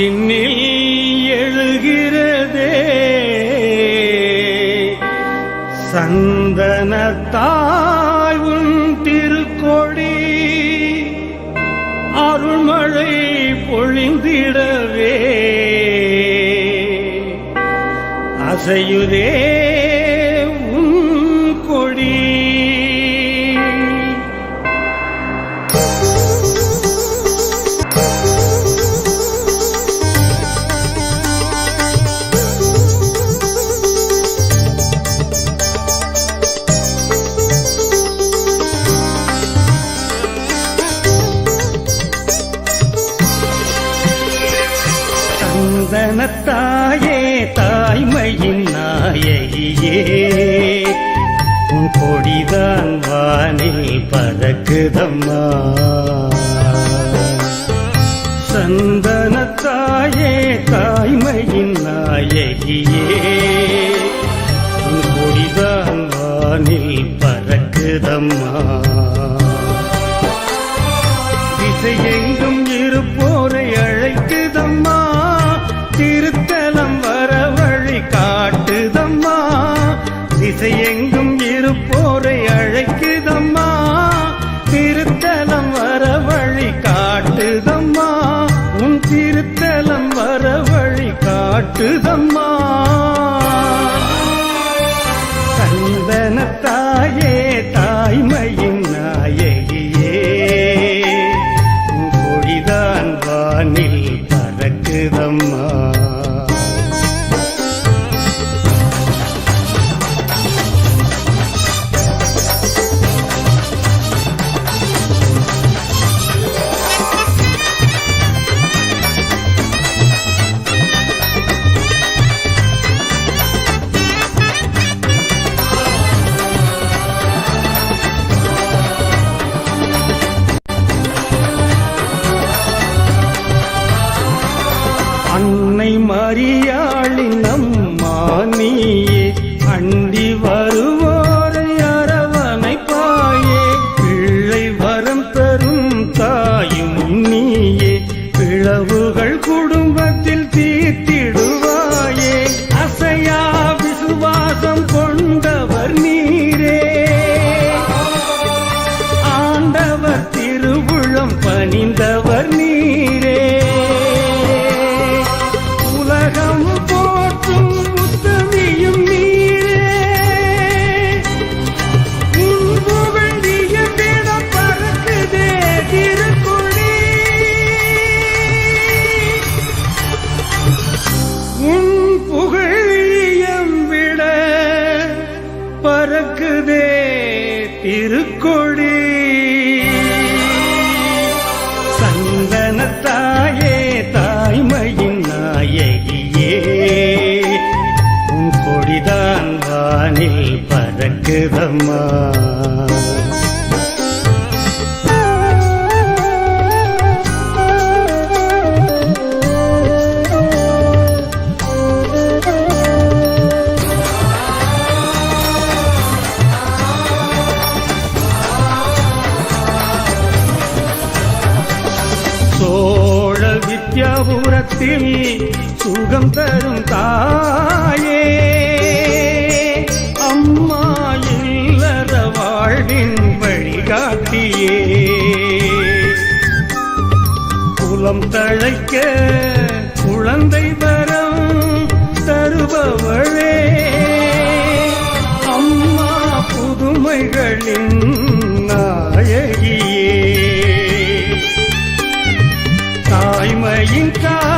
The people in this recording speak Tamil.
விண்ணில் எழுகிறதே. சந்தனத்தாய் உன் திருக்கொடி அருள்மழை பொழிந்திடவே. அசையுதே சந்தனத்தாயே தாய்மையின் நாயகியே. உன் கொடிதான் வானில் பறக்குதம்மா. சந்தனத்தாயே தாய்மையின் நாயகியே. உன் கொடிதான் வானில் பறக்குதம்மா. சந்தனத்தாயே உறவுகள் குடும்பத்தில் தீர்த்திடுவாயே. அசையா விசுவாசம் கொண்டவர் நீரே. ஆண்டவர் திருவுளம் பணிந்தவர் நீரே. திருக்கொடி. சந்தனத்தாயே தாய்மையின் நாயகியே உன் கொடிதான் வானில் பறக்குதம்மா. சோழ வித்யாபுரத்தில் சுகம் தரும் தாயே. அம்மா இல்லற வாழ்வின் வழிகாட்டியே. குலம் தழைக்க குழந்தை வரம் தருபவள். கடையின் கா